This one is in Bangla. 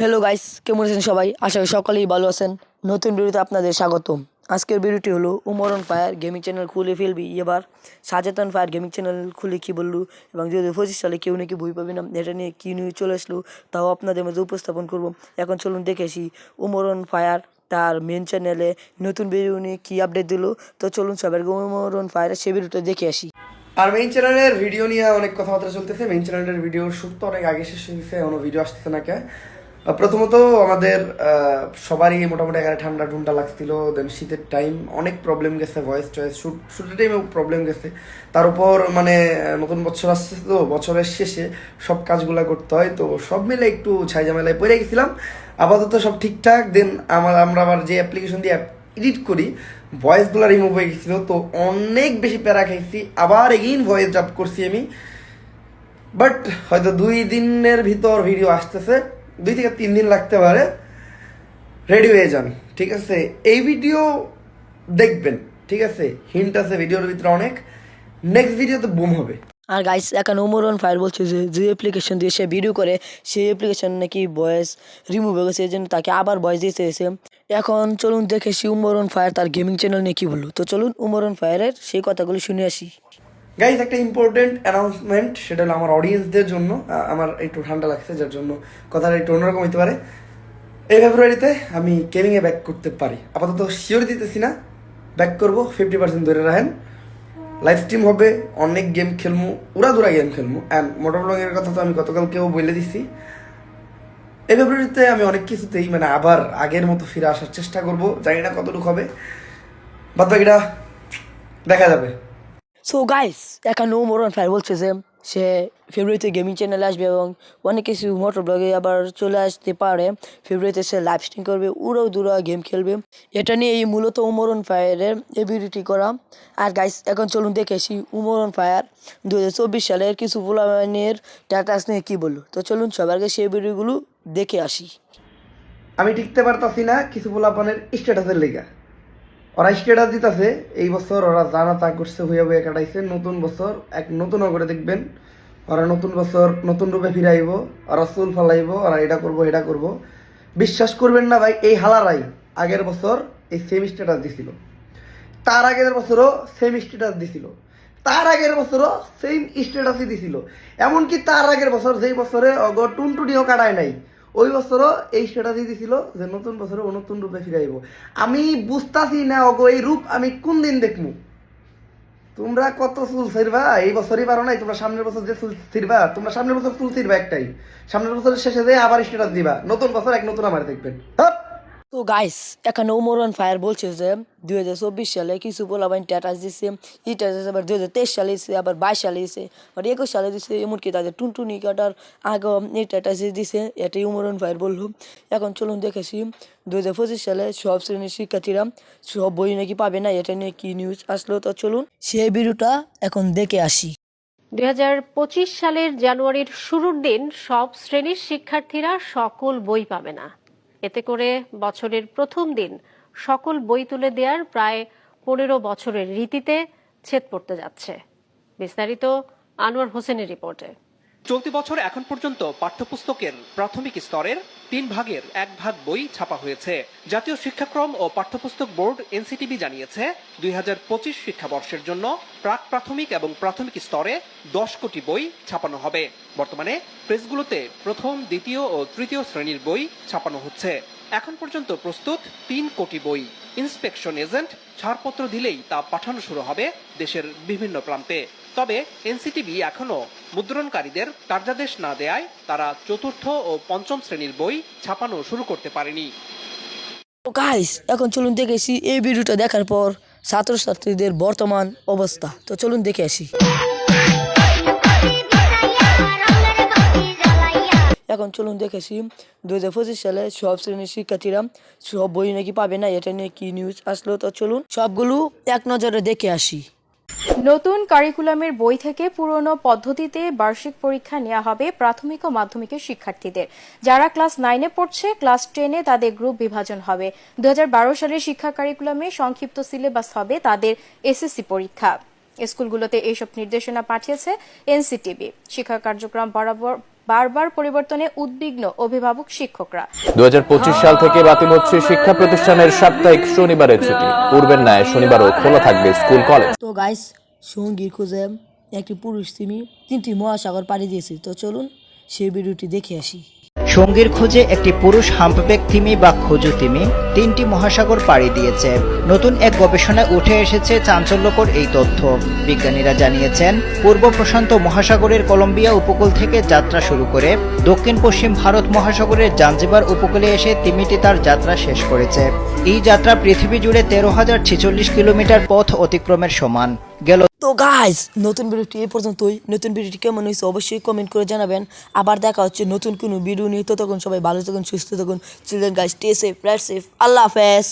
হ্যালো গাইস কেমন আছেন সবাই? আশা করি সকলেই ভালো আছেন। নতুন ভিডিওতে আপনাদের স্বাগতম। আজকের ভিডিওটি হলো উমরন ফায়ার গেমিং চ্যানেল খুলে ফেলবি। এবার সাজেতন ফায়ার গেমিং চ্যানেল খুলে কি বলল এবং দু হাজার পঁচিশ সালে কেউ নাকি বই পাবে না, এটা নিয়ে কী নিয়ে চলে আসলো তাও আপনাদের মাঝে উপস্থাপন করব। এখন চলুন দেখে আসি উমরন ফায়ার তার মেন চ্যানেলে নতুন ভিডিও নিয়ে কী আপডেট দিল। তো চলুন সবার উমরন ফায়ার সে ভিডিওটা দেখে আসি। আর মেইন চ্যানেলের ভিডিও নিয়ে অনেক কথাবার্তা চলতেছে। মেইন চ্যানেলের ভিডিওর শুট তো অনেক আগে শেষ হয়েছে, এখনও ভিডিও আসতেছে না কে। প্রথমত আমাদের সবারই মোটামুটি এগারো ঠান্ডা ঠুন্ডা লাগছিল দেন শীতের টাইম অনেক প্রবলেম গেছে ভয়েস টয়েস শুট শুটের টাইমে প্রবলেম গেছে। তার উপর মানে নতুন বছর আসছে তো, বছরের শেষে সব কাজগুলা করতে হয়, তো সব মিলে একটু ঝামেলায় পড়ে গেছিলাম। আপাতত সব ঠিকঠাক দেন আমার আমরা আবার যে অ্যাপ্লিকেশন দিয়ে এডিট করি ভয়েসগুলো রিমুভ হয়ে গেছিল, তো অনেক বেশি প্যারা খাইছি, আবার এগেইন ভয়েস জাপ করছি আমি। বাট হয়তো দুই দিনের ভিতর ভিডিও আসতেছে। দুই থেকে তিন দিন লাগতে পারে। রেডি হয়ে যান, ঠিক আছে? এই ভিডিও দেখবেন, ঠিক আছে? হিন্ট আছে ভিডিওর ভিতরে অনেক। নেক্সট ভিডিওতে বুম হবে। আর গাইস এখন উমরন ফায়ার বলছে যে যে অ্যাপ্লিকেশন দিয়ে সে ভিডিও করে, সেই অ্যাপ্লিকেশন নাকি ভয়েস রিমুভ হয়ে গেছে, এই জন্য তাকে আবার ভয়েস দিতে এসে এখন চলুন দেখে সি উমরন ফায়ার তার গেমিং চ্যানেল নিয়ে কী বলল। তো চলুন উমরন ফায়ারের সেই কথাগুলো শুনে আসি। গাইজ একটা ইম্পর্টেন্ট অ্যানাউন্সমেন্ট সেটা হলো আমার অডিয়েন্সদের জন্য। আমার একটু ঠান্ডা লাগছে, যার জন্য কথাটা একটু অন্যরকম হতে পারে। এই ফেব্রুয়ারিতে আমি গেমিংয়ে ব্যাক করতে পারি। আপাতত শিওর দিতেছি না। ব্যাক করব ফিফটি পার্সেন্ট ধরে রাখেন। লাইভ স্ট্রিম হবে, অনেক গেম খেলব উড়া দুরা গেম খেলব অ্যান্ড মোটর ব্লগের কথা তো আমি গতকালকেও বলে দিছি। এই ফেব্রুয়ারিতে আমি অনেক কিছুতেই মানে আবার আগের মতো ফিরে আসার চেষ্টা করব। জানি না কতটুকু হবে। বাদ বাকিটা দেখা যাবে। সো গাইস এখন উমরন ফায়ার বলছে যে সে ফেব্রুয়ারিতে গেমিং চ্যানেলে আসবে এবং অনেক কিছু মোটর ব্লগে আবার চলে আসতে পারে। ফেব্রুয়ারিতে সে লাইভ স্ট্রিম করবে উড়ো দুরা গেম খেলবে। এটা নিয়ে এই মূলত উমরন ফায়ারের ভিডিওটি করা। আর গাইস এখন চলুন দেখেছি উমরন ফায়ার দু হাজার চব্বিশ সালের কিছু ফুলামানের স্ট্যাটাস নিয়ে কী বলল। তো চলুন সবার আগে সেই ভিডিওগুলো দেখে আসি। আমি টিকতে পারতাছি না কিছু পোলাপানের স্ট্যাটাসের লেগা। ওরা স্ট্যাটাস দিতেছে, এই বছর ওরা জানা তা করছে, হইয়া হইয়া কাটাইছে। নতুন বছর, এক নতুন করে দেখবেন। ওরা নতুন বছর, নতুন রূপে ফিরাইব, ওরা চুল ফালাইব, ওরা এটা করব, এটা করব। বিশ্বাস করবেন না ভাই, এই হালারাই আগের বছর এই সেম স্ট্যাটাস দিছিল। তার আগের বছরও সেম স্ট্যাটাস দিছিল। তার আগের বছরও সেম স্ট্যাটাসই দিছিল। এমনকি তার আগের বছর, যেই বছরে অগ টুনটুনিও কাটায় নাই ওই বছরও এই স্ট্যাটাসই দিছিল যে নতুন বছরে ও নতুন রূপে ফিরাইব আমি বুঝতাছি না অগো এই রূপ আমি কোন দিন দেখমু? তোমরা কত চুল ছিড়বা? এই বছরই পারো নাই, তোমরা সামনের বছর যে চুল ছিড়বা, তোমরা সামনের বছর চুল ছিড়বা একটাই। সামনের বছরের শেষে যেয়ে আবার স্ট্যাটাস দিবা। নতুন বছর এক নতুন আমার দেখবেন! তো গাইস এখানে উমরন ফায়ার বলছে যে, দুই হাজার চব্বিশ সালে কিছু পোলাবাইন স্ট্যাটাস দিছে এই স্ট্যাটাস আবার দুই হাজার তেইশ সালে দিছে, আবার বাইশ সালে দিছে, আবার একুশ সালে দিছে, এমনকি তাদের টুনটুনি কাটার আগে এই স্ট্যাটাস দিছে এটাই উমরন ফায়ার বলল। এখন চলুন দেখেছি দু হাজার পঁচিশ সালে সব শ্রেণির শিক্ষার্থীরা সব বই নাকি পাবে না, এটা নিয়ে কি নিউজ আসলো, তো চলুন সেই ভিডিওটা এখন দেখে আসি। দুই হাজার পঁচিশ সালের জানুয়ারির শুরুর দিন সব শ্রেণির শিক্ষার্থীরা সকল বই পাবে না। এতে করে বছরের প্রথম দিন সকল বই তুলে দেওয়ার প্রায় পনেরো বছরের রীতিতে ছেদ পড়তে যাচ্ছে। বিস্তারিত আনোয়ার হোসেনের রিপোর্টে। চলতি বছর এখন পর্যন্ত পাঠ্যপুস্তকের প্রাথমিক স্তরের তিন ভাগের এক ভাগ বই ছাপা হয়েছে। জাতীয় শিক্ষাক্রম ও পাঠ্যপুস্তক বোর্ড এনসিটিবি জানিয়েছে, দুই হাজার পঁচিশ শিক্ষাবর্ষের জন্য প্রাক প্রাথমিক এবং প্রাথমিক স্তরে দশ কোটি বই ছাপানো হবে। বর্তমানে প্রেসগুলোতে প্রথম, দ্বিতীয় ও তৃতীয় শ্রেণির বই ছাপানো হচ্ছে। এখন পর্যন্ত প্রস্তুত তিন কোটি বই। ইন্সপেকশন এজেন্ট ছাড়পত্র দিলেই তা পাঠানো শুরু হবে দেশের বিভিন্ন প্রান্তে। তবে এনসিটিবি এখনও মুদ্রণকারীদের কার্যাদেশ না দেয়ায় তারা চতুর্থ ও পঞ্চম শ্রেণির বই ছাপানো শুরু করতে পারেনি। গাইস এখন চলুন দেখেছি এই ভিডিওটা দেখার পর ছাত্রছাত্রীদের বর্তমান অবস্থা। তো চলুন দেখে আসি। এখন চলুন দেখেছি দু হাজার পঁচিশ সালে সব শ্রেণির শিক্ষার্থীরা সব বই নাকি পাবে না, এটা নিয়ে কি নিউজ আসলো? তো চলুন সবগুলো এক নজরে দেখে আসি। নতুন কারিকুলামের বই থেকে পুরনো পদ্ধতিতে বার্ষিক পরীক্ষা নেওয়া হবে প্রাথমিক ও মাধ্যমিকের শিক্ষার্থীদের। যারা ক্লাস নাইনে পড়ছে ক্লাস টেনে তাদের গ্রুপ বিভাজন হবে। দু সালের শিক্ষা কারিকুলামে সংক্ষিপ্ত সিলেবাস হবে তাদের এসএসসি পরীক্ষা। স্কুলগুলোতে এইসব নির্দেশনা পাঠিয়েছে এনসিটিবি শিক্ষা কার্যক্রম বরাবর বারবার পরিবর্তনে উদ্বিগ্ন অভিভাবক শিক্ষকরা। দু হাজার পঁচিশ সাল থেকে বাতিল হচ্ছে শিক্ষা প্রতিষ্ঠানের সাপ্তাহিক শনিবারের ছুটি। পূর্বের ন্যায় শনিবারও খোলা থাকবে স্কুল কলেজ। তো গাইস সঙ্গীর খোঁজে একটি পুরুষ তিমি তিনটি মহাসাগর পাড়ি দিয়েছে। তো চলুন সেই ভিডিওটি দেখে আসি। সঙ্গীর খোঁজে একটি পুরুষ হাম্পব্যাক তিমি বা খোঁজো তিমি তিনটি মহাসাগর পাড়ি দিয়েছে। নতুন এক গবেষণায় উঠে এসেছে চাঞ্চল্যকর এই তথ্য। বিজ্ঞানীরা জানিয়েছেন, পূর্ব প্রশান্ত মহাসাগরের কলম্বিয়া উপকূল থেকে যাত্রা শুরু করে দক্ষিণ পশ্চিম ভারত মহাসাগরের জাঞ্জিবার উপকূলে এসে তিমিটি তার যাত্রা শেষ করেছে। এই যাত্রা পৃথিবী জুড়ে তেরো হাজার ছেচল্লিশ কিলোমিটার পথ অতিক্রমের সমান। গেল তো গাইস নতুন ভিডিওটি এই পর্যন্তই। নতুন ভিডিওটি কেমন হয়েছে অবশ্যই কমেন্ট করে জানাবেন। আবার দেখা হচ্ছে নতুন কোনো ভিডিও নিয়ে। ততক্ষণ সবাই ভালো থাকুন, সুস্থ থাকুন। Children guys stay safe right safe আল্লাহ হাফেজ।